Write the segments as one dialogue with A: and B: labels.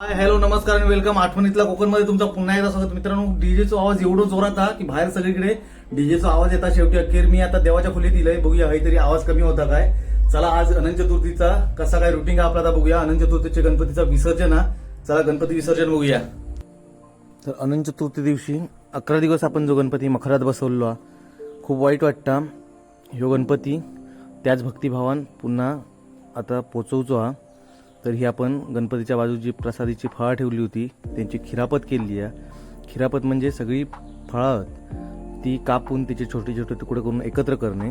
A: Hi hello नमस्कार आणि welcome आठवणीतला कोकणमध्ये तुमचा पुन्हा एकदा स्वागत. मित्रांनो डीजेचा आवाज एवढं जोरात हा की बाहेर सगळीकडे डीजेचा आवाज येतात शेवटी. अखेर मी आता देवाच्या खोलीत दिलंय बघूया काहीतरी आवाज कमी होता काय? चला आज अनंत चतुर्थीचा कसा काय रुटीन आपला आता बघूया. अनंत चतुर्थीचे गणपतीचा विसर्जन हा. चला गणपती विसर्जन बघूया. तर अनंत चतुर्थी दिवशी अकरा दिवस आपण जो गणपती मखरात बसवलो खूप वाईट वाटतं. ह्यो गणपती त्याच भक्तिभावान पुन्हा आता पोचवचो हा. तर ही आपण गणपतीच्या बाजूची प्रसादीची फळं ठेवली होती त्यांची खिरापत केली आहे. खिरापत म्हणजे सगळी फळं ती कापून तिचे छोटे छोटे तुकडे करून एकत्र करणे.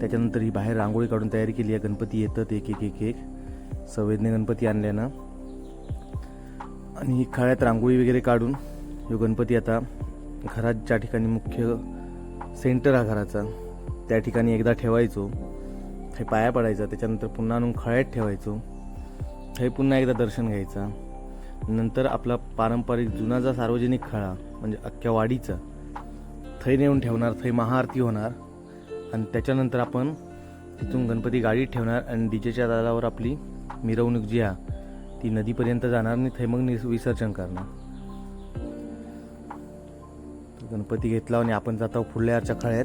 A: त्याच्यानंतर ही बाहेर रांगोळी काढून तयारी केली आहे. गणपती येतात एक एक एक एक. संवेदने गणपती आणल्यानं आणि ही खळ्यात रांगोळी वगैरे काढून यो गणपती आता घरात ज्या ठिकाणी मुख्य सेंटर हा घराचा त्या ठिकाणी एकदा ठेवायचो. हे पाया पडायचा त्याच्यानंतर पुन्हा आणून खळ्यात ठेवायचो. हे पुन्हा एकदा दर्शन घ्यायचा. नंतर आपला पारंपरिक जुना सार्वजनिक खळा म्हणजे अख्ख्या वाडीचा थै नेऊन ठेवणार थै महाआरती होणार. आणि त्याच्यानंतर आपण तिथून गणपती गाडीत ठेवणार आणि डीजेच्या दादावर आपली मिरवणूक जी आहे ती नदीपर्यंत जाणार आणि थै मग निस- विसर्जन करणार. गणपती घेतला आणि आपण जातो पुढल्याच्या खळ्यात.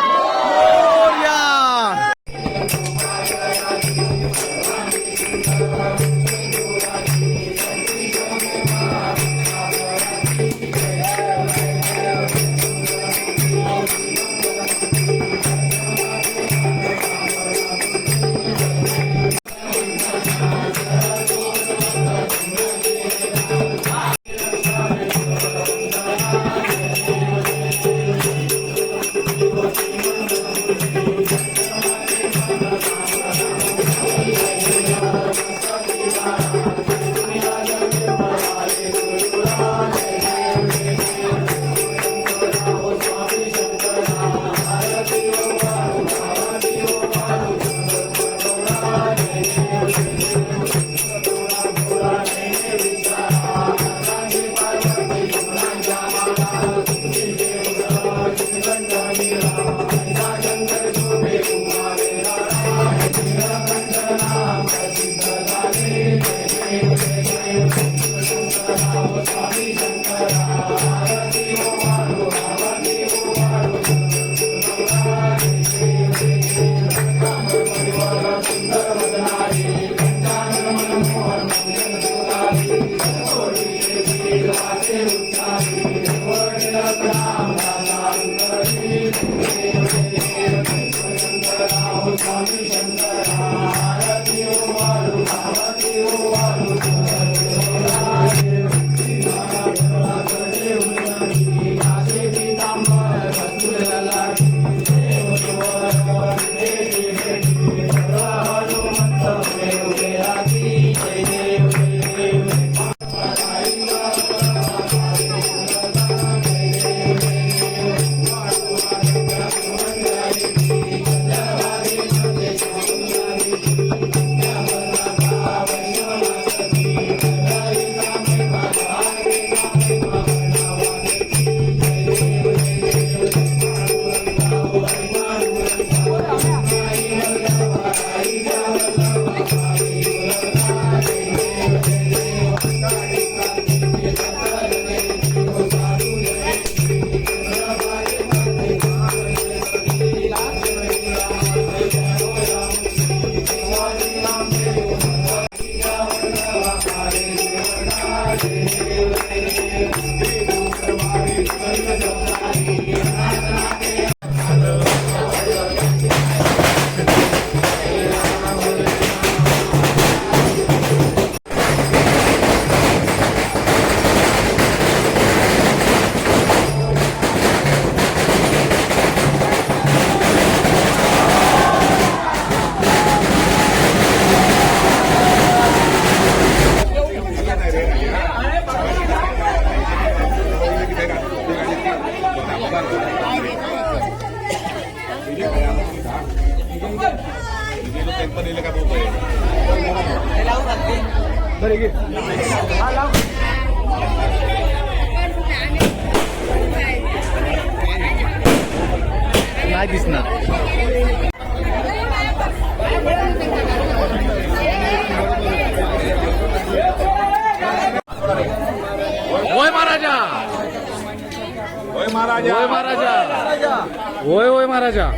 B: महाराजा.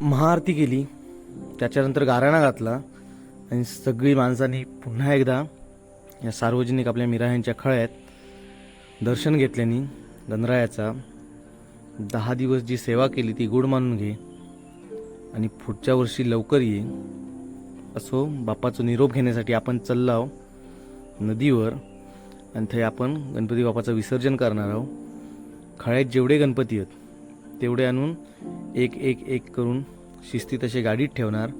A: महाआरती केली. त्याच्यानंतर गाराणा घातला. आणि सगळी माणसांनी पुन्हा एकदा या सार्वजनिक आपल्या मिराह्यांच्या खळ्यात दर्शन घेतल्याने गणरायाचा दहा दिवस जी सेवा केली ती गोड मानून घे. आणि पुढच्या वर्षी लवकर ये. असो बाप्पाचा निरोप घेण्यासाठी आपण चाललो नदीवर. आणि ते आपण गणपती बाप्पाचं विसर्जन करणार आहोत. खळ्यात जेवढे गणपती आहेत तेवढे आणून एक एक एक करून शिस्तीत असे गाडीत ठेवणार.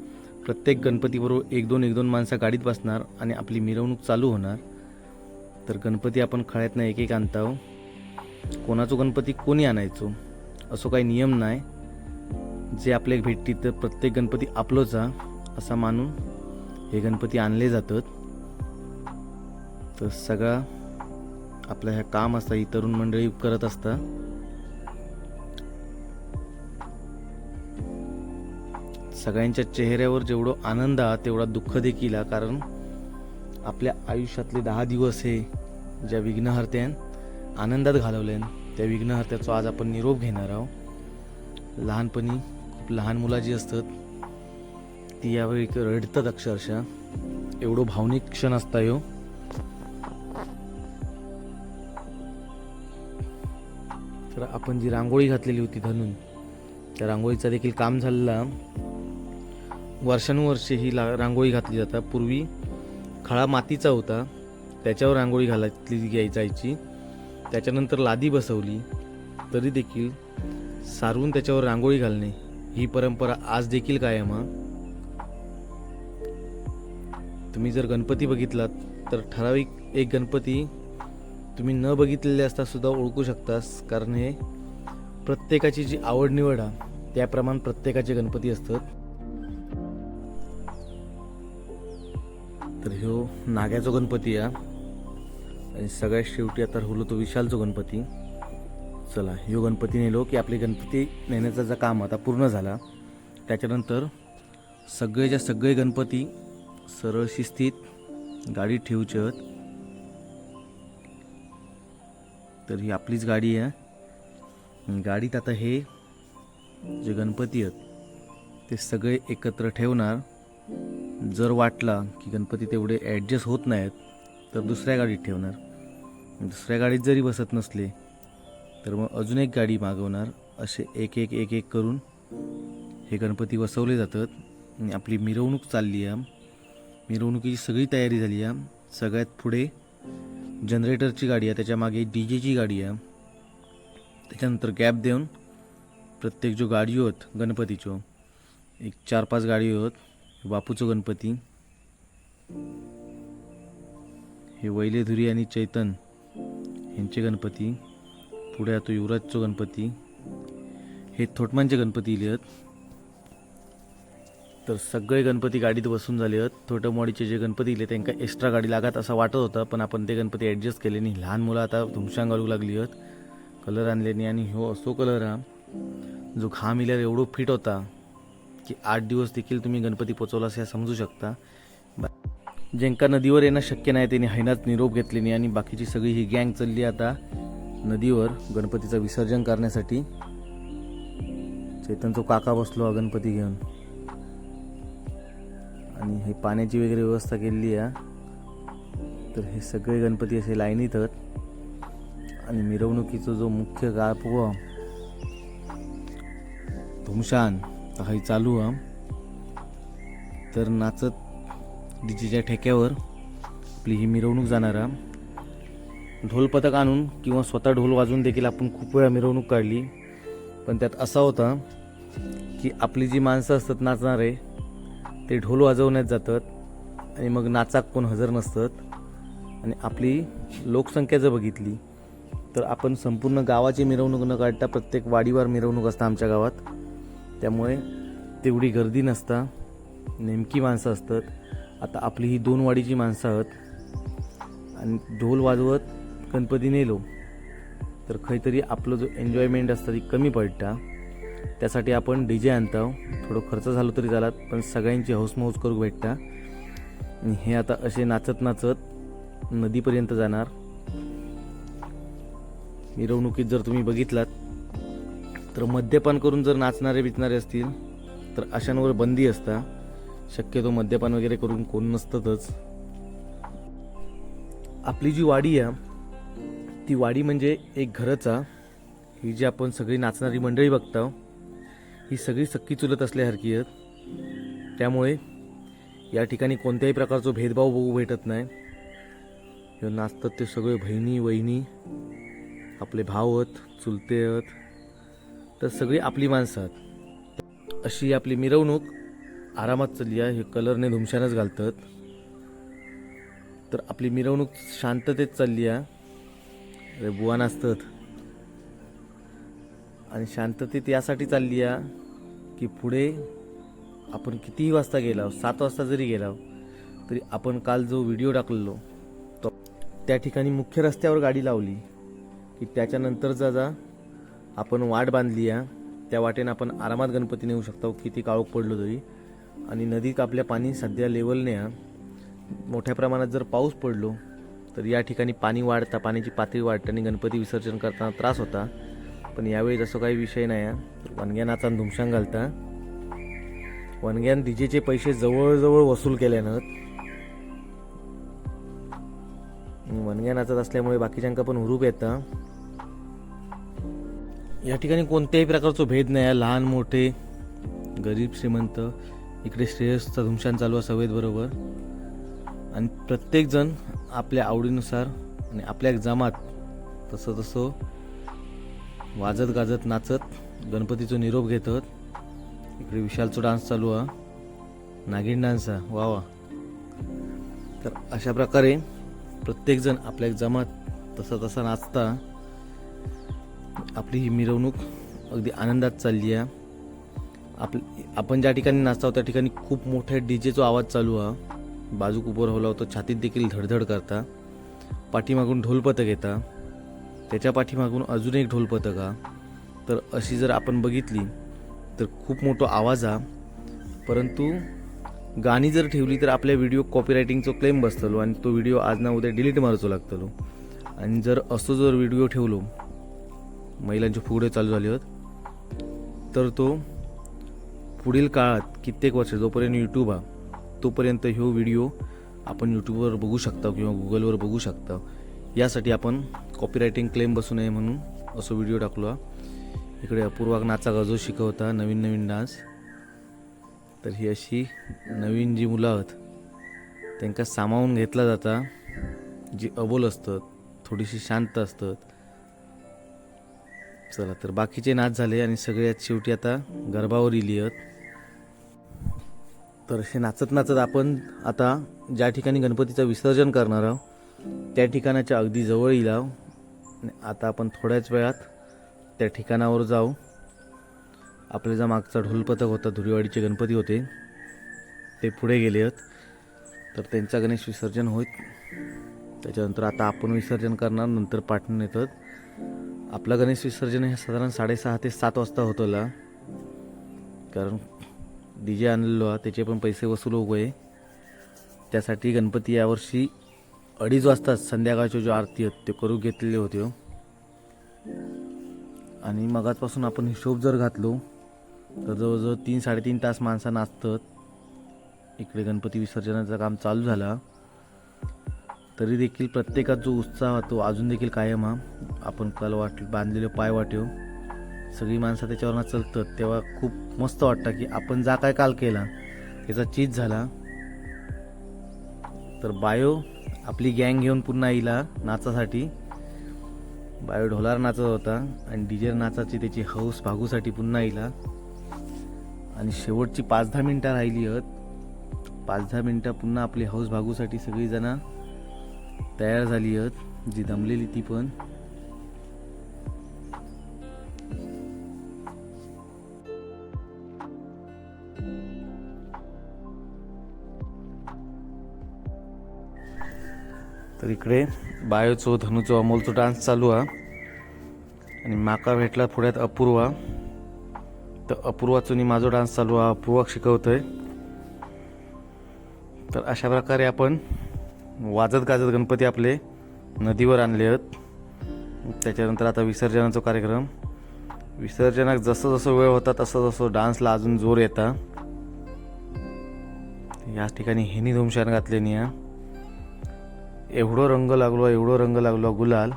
A: प्रत्येक गणपतीबरोबर एक दोन एक दोन माणसं गाडीत बसणार आणि आपली मिरवणूक चालू होणार. तर गणपती आपण खळ्यातनं एक एक आणताव कोणाचो गणपती कोणी आणायचो असो काही नियम नाही. जे आपल्या भेटतील तर प्रत्येक गणपती आपलोचा असा मानून हे गणपती आणले जातात. तर सगळा आपलं ह्या काम असतं ही तरुण मंडळी करत असतात सगळ्यांच्या चेहऱ्यावर जेवढं आनंद हा तेवढा दुःख देखील हा कारण आपल्या आयुष्यातले दहा दिवस हे ज्या विघ्नहर्त्यान आनंदात घालवल्यान त्या विघ्नहर्त्याचा आज आपण निरोप घेणार आहोत. लहानपणी खूप लहान मुला जी असतात ती यावेळी रडतात अक्षरशः. एवढं भावनिक क्षण असता येऊ तर आपण जी रांगोळी घातलेली होती धनून त्या रांगोळीचा देखील काम झालेला. वर्षानुवर्षे ही ला रांगोळी घातली जातात पूर्वी खळा मातीचा होता. त्याच्यावर रांगोळी घालायची घ्याय जायची त्याच्यानंतर लादी बसवली. तरी देखील सारून त्याच्यावर रांगोळी घालणे ही परंपरा आज देखील कायम तुम्ही जर गणपती बघितलात तर ठराविक एक गणपती तुम्ही न बघितलेले असतासुद्धा ओळखू शकतास कारण हे प्रत्येकाची जी आवड निवड हा त्याप्रमाणे प्रत्येकाचे गणपती असतात. तर ह्यो नाग्याचो गणपती हा आणि सगळ्यात शेवटी आता राहिलो तो विशालचो गणपती. चला ह्यो गणपती नेलो की आपले गणपती नेण्याचा जो काम आता पूर्ण झाला त्याच्यानंतर सगळेच्या सगळे गणपती सरळ शिस्तीत गाडीत ठेवचे तर ही आपलीच गाडी आहे गाडीत आता हे जे गणपती आहेत ते सगळे एकत्र ठेवणार. जर वाटला की गणपती तेवढे ॲडजस्ट होत नाहीत तर दुसऱ्या गाडीत ठेवणार. दुसऱ्या गाडीत जरी बसत नसले तर मग अजून एक गाडी मागवणार. असे एक एक एक एक करून हे गणपती बसवले जातात. आणि आपली मिरवणूक चालली आहे. मिरवणुकीची सगळी तयारी झाली आहे. सगळ्यात पुढे जनरेटरची गाडी आहे त्याच्यामागे डी जेची गाडी आहे. त्याच्यानंतर गॅप देऊन प्रत्येक जो गाडी होत गणपतीचो एक चार पाच गाडी होत बापूचो गणपती हे वैलेधुरी आणि चैतन यांचे गणपती पुढे आता युवराजचो गणपती हे थोटमांचे गणपती इले आहेत तर सगळे गणपती गाडीत बसून झाले आहेत. थोटमवाडीचे जे गणपती इले त्यांना एक्स्ट्रा गाडी लागत असं वाटत होतं पण आपण ते गणपती ॲडजस्ट केले नाही. लहान मुलं आता धुमशांग घालू लागली आहेत. कलर आणले नाही आणि हो असो कलर हा. जो घाम इल्यावर एवढं फिट होता की आठ दिवस देखील तुम्ही गणपती पोचवला असं समजू शकता. ज्यांका नदीवर येणं शक्य नाही त्यांनी हैनात निरोप घेतले नाही आणि बाकीची सगळी ही गँग चालली आता नदीवर गणपतीचं विसर्जन करण्यासाठी. चैतनचो काका बसलो हा गणपती घेऊन. आणि हे पाण्याची वगैरे व्यवस्था केलेली आहे. तर हे सगळे गणपती असे लाईनीत आहेत. आणि मिरवणुकीचा जो मुख्य गाप व धुमशान काही चालू हा तर नाचत डीजेच्या ठेक्यावर आपली ही मिरवणूक जाणार हा ढोल पथक आणून किंवा स्वतः ढोल वाजून देखील आपण खूप वेळा मिरवणूक काढली. पण त्यात असा होता की आपली जी माणसं असतात नाचणारे ते ढोल वाजवण्यात जातात आणि मग नाचाक कोण हजर नसतात. आणि आपली लोकसंख्या जर बघितली तर आपण संपूर्ण गावाची मिरवणूक न काढता प्रत्येक वाडीवार मिरवणूक असता आमच्या गावात. त्यामुळे तेवढी गर्दी नसता. नेमकी माणसं असतात. आता आपली ही दोन वाडीची माणसं आहेत. आणि ढोल वाजवत गणपती नेलो तर खंयतरी आपलं जो एन्जॉयमेंट असता ती कमी पडटा
C: त्यासाठी आपण डी जे आणतो हो. थोडं खर्च झालो तरी झाला पण सगळ्यांची हौसमौज करू भेटता. हे आता असे नाचत नाचत नदीपर्यंत जाणार. मिरवणुकीत जर तुम्ही बघितलात तर मद्यपान करून जर नाचणारे बिचणारे असतील तर अशांवर बंदी असता. शक्यतो मद्यपान वगैरे करून कोण नसतातच. आपली जी वाडी आहे ती वाडी म्हणजे एक घरचा ही जी आपण सगळी नाचणारी मंडळी बघतो हो, ही सगळी सक्की चुलत असल्यासारखी आहेत त्यामुळे या ठिकाणी कोणत्याही प्रकारचा भेदभाव बघू भेटत नाही. हे नाचतात ते सगळे बहिणी वहिनी आपले भाव आहेत चुलते आहेत तर सगळी आपली माणसं आहेत. अशी आपली मिरवणूक आरामात चालली आहे हे कलरने धुमशानच घालतात. तर आपली मिरवणूक शांततेत चालली आहे. अरे बुवा नाचतात. आणि शांततेत यासाठी चालली आहे की पुढे आपण कितीही वाजता गेला सात वाजता जरी गेला तरी आपण काल जो व्हिडिओ टाकलेलो तो त्या ठिकाणी मुख्य रस्त्यावर गाडी लावली की त्याच्यानंतर जा जा आपण वाट बांधली आहे त्या वाटेनं आपण आरामात गणपती नेऊ शकतो किती काळोख पडलो तरी. आणि नदीत आपल्या पाणी सध्या लेवलने मोठ्या प्रमाणात जर पाऊस पडलो तर या ठिकाणी पाणी वाढता पाण्याची पातळी वाढता आणि गणपती विसर्जन करताना त्रास होता. पण यावेळी तसं काही विषय नाही आहे वनग्या नाचान धुमशान घालता. वनग्यान डीजेचे पैसे जवळजवळ वसूल केल्यानं. वनग्या नाचत असल्यामुळे बाकीच्यांका पण हुरूप येतं. या ठिकाणी कोणत्याही प्रकारचं भेद नाही आहे लहान मोठे गरीब श्रीमंत इकडे श्रेयसचा धुमशान चालू आहे सवयत बरोबर. आणि प्रत्येकजण आपल्या आवडीनुसार आणि आपल्या जमात तसं तसं वाजत गाजत नाचत गणपतीचा निरोप घेतात. इकडे विशालचा डान्स चालू आहे. नागिन डान्स आहे. वा वा. तर अशा प्रकारे प्रत्येकजण आपल्या जमात तसा तसा नाचता. आपली ही मिरवणूक अगदी आनंदात चालली आहे. आप आपण ज्या ठिकाणी नाचतो त्या ठिकाणी खूप मोठ्या डी जेचा आवाज चालू हा बाजूक उभं राहिला होतो छातीत देखील धडधड करता. पाठीमागून ढोलपथक येता. त्याच्या पाठीमागून अजून एक ढोल पथका तर अशी जर आपण बघितली तर खूप मोठा आवाज हा. परंतु गाणी जर ठेवली तर आपल्या व्हिडिओ कॉपीरायटिंगचो क्लेम बसतलो आणि तो व्हिडिओ आज ना उद्या डिलीट मारचो लागतलो. आणि जर असं जर व्हिडिओ ठेवलो महिलांचे फुगडे चालू झाले आहेत तर तो पुढील काळात कित्येक वर्ष जोपर्यंत यूट्यूब हा तोपर्यंत ह्यो व्हिडिओ आपण यूट्यूबवर बघू शकता किंवा गुगलवर बघू शकता. यासाठी आपण कॉपीरायटिंग क्लेम बसू नये म्हणून असं व्हिडिओ टाकलो हा. इकडे अपूर्वाक नाचा गजो शिकवता नवीन नवीन डान्स तर ही अशी नवीन जी मुलं आहेत त्यांका सामावून घेतला जाता जी अबोल असतात थोडीशी शांत असतात. चला तर बाकीचे नाच झाले आणि सगळ्यात शेवटी आता गरबावर इली आहेत. तर असे नाचत नाचत आपण आता ज्या ठिकाणी गणपतीचं विसर्जन करणार आहोत त्या ठिकाणाच्या अगदी जवळ येईल. आता आपण थोड्याच वेळात त्या ठिकाणावर जाऊ. आपल्या जा मागचा ढोलपथक होता धुरीवाडीचे गणपती होते ते पुढे गेले आहेत. तर त्यांचा गणेश विसर्जन होईल. त्याच्यानंतर आता आपण विसर्जन करणार नंतर पाठवून येतात. आपलं गणेश विसर्जन हे साधारण साडेसहा ते सात वाजता होतला. कारण डी जे आणलेलो त्याचे पण पैसे वसूल होऊ आहे त्यासाठी गणपती यावर्षी अडीच वाजता संध्याकाळच्या जो आरती आहेत ते करू घेतलेले होते हो. आणि मगाचपासून आपण हिशोब जर घातलो तर जवळजवळ तीन साडेतीन तास माणसं नाचतात. इकडे गणपती विसर्जनाचं काम चालू झालं. तरी देखील प्रत्येकात जो उत्साह तो अजून देखील कायम हा. आपण काल वाट बांधलेले पाय वाटेव हो. सगळी माणसं त्याच्यावर चलतात. तेव्हा खूप मस्त वाटतं की आपण जा काय काल केला त्याचा चीज झाला. तर बायो आपली गँग घेऊन पुन्हा येईला नाचासाठी. बायो ढोलार नाचत होता आणि डीजे नाचाची त्याची हौस भागूसाठी पुन्हा येईला आणि शेवटची पाच दहा मिनटं राहिली आहेत. पाच दहा मिनटं पुन्हा आपली हौस भागूसाठी सगळीजणं तयार झाली आहेत. जी दमलेली ती पण. तर इकडे बायोचो धनुचो अमोलचो डान्स चालू आहे आणि माका भेटला पुढ्यात अपूर्वा. तर अपूर्वाचुनी माझा डान्स चालू हा. अपूर्वा शिकवतोय. तर अशा प्रकारे आपण वाजत गाजत गणपती आपले नदीवर आणले आहेत. त्याच्यानंतर आता विसर्जनाचा कार्यक्रम. विसर्जनाक जसं जसं वेळ होता तसं जसं डान्सला अजून जोर येता. याच ठिकाणी हेनी धुमशान घातलेली या एवढं रंग लागलो एवढं रंग लागलो गुलाल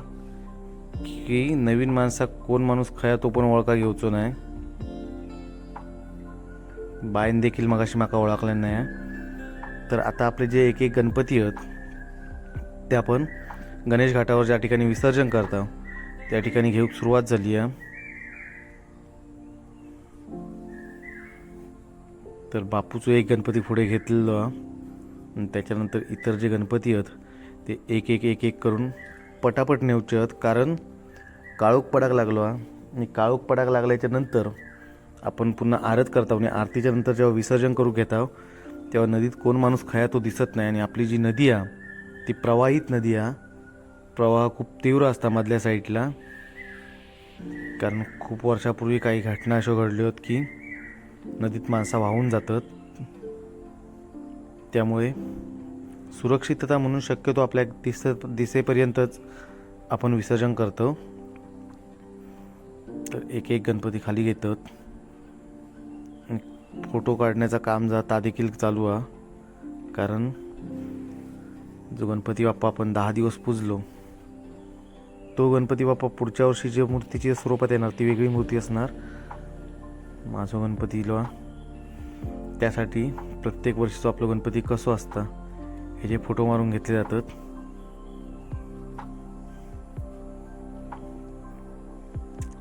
C: की नवीन माणसा कोण माणूस खया तो पण ओळखा घेऊचो नाही. बायन देखील मगाशी माका ओळखले नाही. तर आता आपले जे एक एक गणपती आहेत ते आपण गणेश घाटावर ज्या ठिकाणी विसर्जन करता त्या ठिकाणी घेऊक सुरुवात झाली आहे. तर बापूचं एक गणपती पुढे घेतलेलो त्याच्यानंतर इतर जे गणपती आहेत ते एक एक एक एक करून पटापट नेऊचे आहेत कारण काळोख पडाक लागलो आणि काळोख पडाक लागल्याच्या नंतर आपण पुन्हा आरत करतो आणि आरतीच्या नंतर जेव्हा विसर्जन करू घेता तेव्हा नदीत कोण माणूस खया तो दिसत नाही. आणि आपली जी नदी आहे ती प्रवाहित नदी आहे प्रवाह खूप तीव्र असता मधल्या साईडला. कारण खूप वर्षापूर्वी काही घटना अशा घडल्या आहेत की नदीत माणसं वाहून जातात. त्यामुळे सुरक्षितता म्हणून शक्यतो आपल्या दिस दिसेपर्यंतच आपण विसर्जन करतो. तर एक एक गणपती खाली घेतात. फोटो काढण्याचा काम जाता देखील चालू आहे कारण जो गणपती बाप्पा आपण दहा दिवस पुजलो तो गणपती बाप्पा पुढच्या वर्षी जे मूर्तीची स्वरूपात येणार ती वेगळी मूर्ती असणार. माझं गणपतीला त्यासाठी प्रत्येक वर्षीचं आपलं गणपती कसं असतं हे जे फोटो मारून घेतले जातात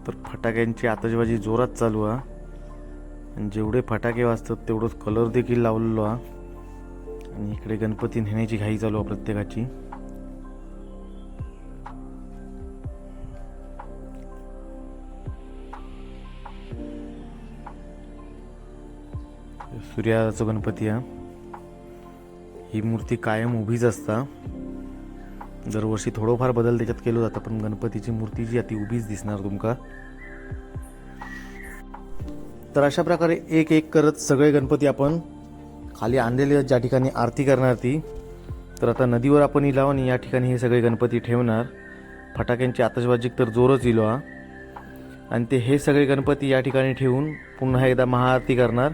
C: तर फटाक्यांची आतषबाजी जोरात चालू आहे आणि जेवढे फटाके वाजतात तेवढंच कलर देखील लावलेलो हा. आणि इकडे गणपती नेण्याची घाई चालू आहे प्रत्येकाची. सूर्याचा गणपती हा. ही मूर्ती कायम उभीच असता. दरवर्षी थोडंफार बदल त्याच्यात केलं जातं पण गणपतीची मूर्ती जी ती उभीच दिसणार तुमका. तर अशा प्रकारे एक एक करत सगळे गणपती आपण खाली आणलेले ज्या ठिकाणी आरती करणार ती. तर आता नदीवर आपण इलाव आणि या ठिकाणी हे सगळे गणपती ठेवणार. फटाक्यांची आतषबाजीक तर जोरच इलो हा. आणि ते हे सगळे गणपती या ठिकाणी ठेवून पुन्हा एकदा महाआरती करणार.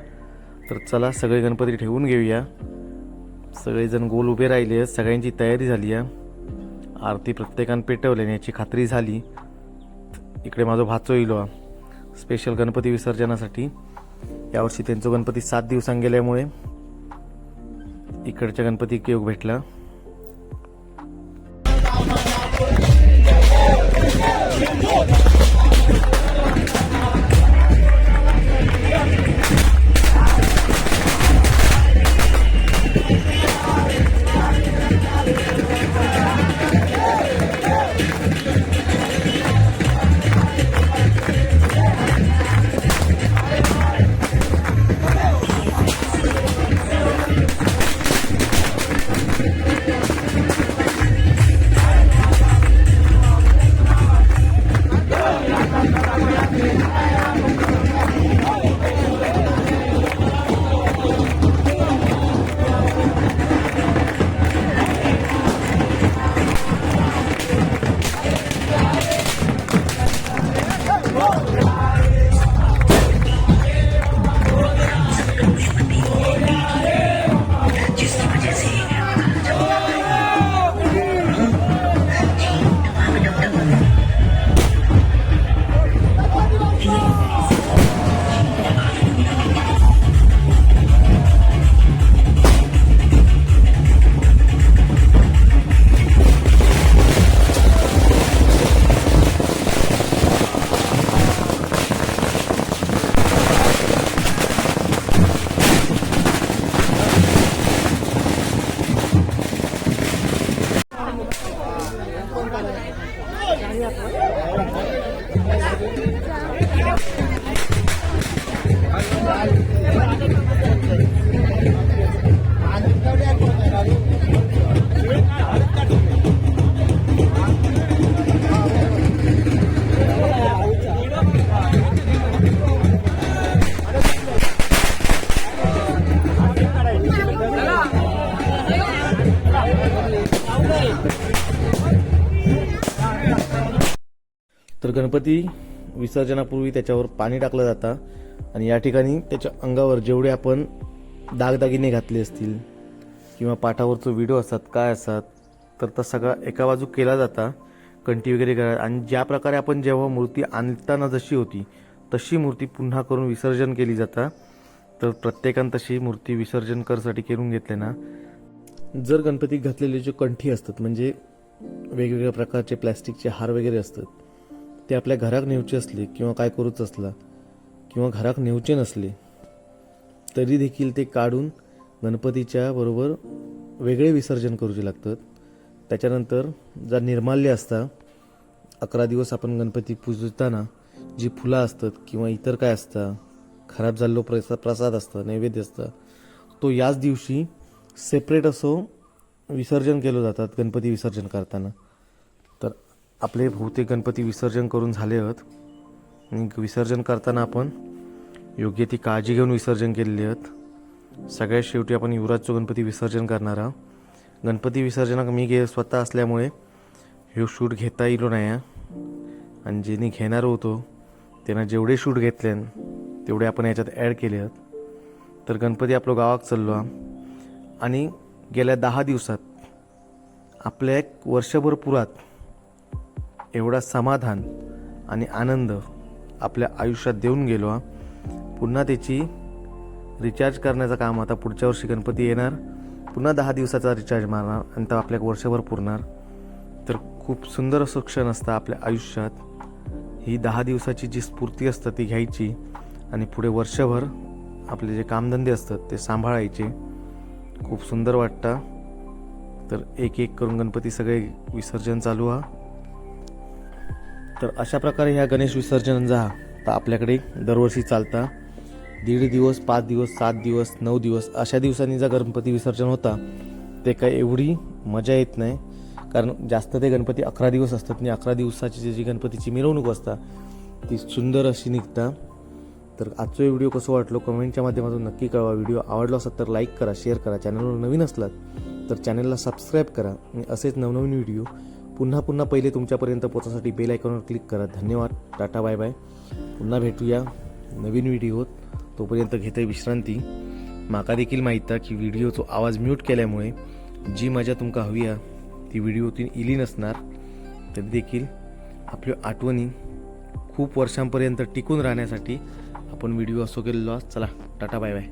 C: तर चला सगळे गणपती ठेवून घेऊया. सगळेजण गोल उभे राहिले सगळ्यांची तयारी झाली आहे. आरती प्रत्येकानं पेटवल्याने याची खात्री झाली. इकडे माझा भाचो इलो स्पेशल गणपती विसर्जनासाठी. यावर्षी त्यांचं गणपती सात दिवसांनी गेल्यामुळे इकडच्या गणपती योग भेटला. गणपती विसर्जनापूर्वी त्याच्यावर पाणी टाकलं जातं आणि या ठिकाणी त्याच्या अंगावर जेवढे आपण दागदागिने घातले असतील किंवा पाठावरचं व्हिडिओ असतात काय असतात तर तो सगळा एका बाजू केला जाता कंठी वगैरे करा आणि ज्या प्रकारे आपण जेव्हा मूर्ती आणताना जशी होती तशी मूर्ती पुन्हा करून विसर्जन केली जाता. तर प्रत्येकानं तशी मूर्ती विसर्जन करसाठी करून घेतले ना. जर गणपती घातलेले जे कंठी असतात म्हणजे वेगवेगळ्या प्रकारचे प्लॅस्टिकचे हार वगैरे असतात ते आपल्या घराक नेऊचे असले किंवा काय करूच असला किंवा घराक नेऊचे नसले तरी देखील ते काढून गणपतीच्या बरोबर वेगळे विसर्जन करूचे लागतात. त्याच्यानंतर जर निर्माल्य असता अकरा दिवस आपण गणपती पूजताना जी फुलं असतात किंवा इतर काय असतं खराब झालेलो प्रसा प्रसाद असतं नैवेद्य असतं तो याच दिवशी सेपरेट असो विसर्जन केलं जातात गणपती विसर्जन करताना. आपले बहुतेक गणपती विसर्जन करून झाले आहेत. आणि विसर्जन करताना आपण योग्य ती काळजी घेऊन विसर्जन केलेली आहेत. सगळ्यात शेवटी आपण युवराजचं गणपती विसर्जन करणार आहोत. गणपती विसर्जनाक मी गे स्वतः असल्यामुळे हे शूट घेता येलो नाही हा. आणि ज्यांनी घेणार होतो त्यांना जेवढे शूट घेतले तेवढे आपण याच्यात ॲड केले आहेत. तर गणपती आपलं गावात चाललो आणि गेल्या दहा दिवसात आपल्या एक वर्षभर पुरात एवढा समाधान आणि आनंद आपल्या आयुष्यात देऊन गेलो पुन्हा त्याची रिचार्ज करण्याचं काम आता पुढच्या वर्षी गणपती येणार. पुन्हा दहा दिवसाचा रिचार्ज मारणार आणि तो आपल्या वर्षभर पुरणार. तर खूप सुंदर असं क्षण असतं आपल्या आयुष्यात. ही दहा दिवसाची जी स्फूर्ती असतं ती घ्यायची आणि पुढे वर्षभर आपले जे कामधंदे असतात ते सांभाळायचे. खूप सुंदर वाटतं. तर एक एक करून गणपती सगळे विसर्जन चालू हा. तर अशा प्रकारे ह्या गणेश विसर्जन जा. तर आपल्याकडे दरवर्षी चालता. दीड दिवस पाच दिवस सात दिवस नऊ दिवस अशा दिवसांनी जर गणपती विसर्जन होता ते काय एवढी मजा येत नाही. कारण जास्त ते गणपती अकरा दिवस असतात आणि अकरा दिवसाची जी गणपतीची मिरवणूक असतात ती सुंदर अशी निघता. तर आजचा व्हिडिओ कसं वाटलो कमेंटच्या माध्यमातून नक्की कळवा. व्हिडिओ आवडला असेल तर लाईक करा शेअर करा. चॅनलवर नवीन असलात तर चॅनलला सबस्क्राईब करा. आणि असेच नवनवीन व्हिडिओ पुन्हा पुन्हा पहिले तुमच्यापर्यंत पोहोचण्यासाठी बेल आयकॉनवर क्लिक करा. धन्यवाद. टाटा बाय बाय पुन्हा भेटूया नवीन व्हिडिओत. तोपर्यंत घेते विश्रांती. माका देखील माहीत की व्हिडिओचो आवाज म्यूट केल्यामुळे जी मजा तुमका हवी आहे ती व्हिडिओतून इली नसणार. तरी देखील आपल्या आठवणी खूप वर्षांपर्यंत टिकून राहण्यासाठी आपण व्हिडिओ असो केलेलो आहोत. चला टाटा बाय बाय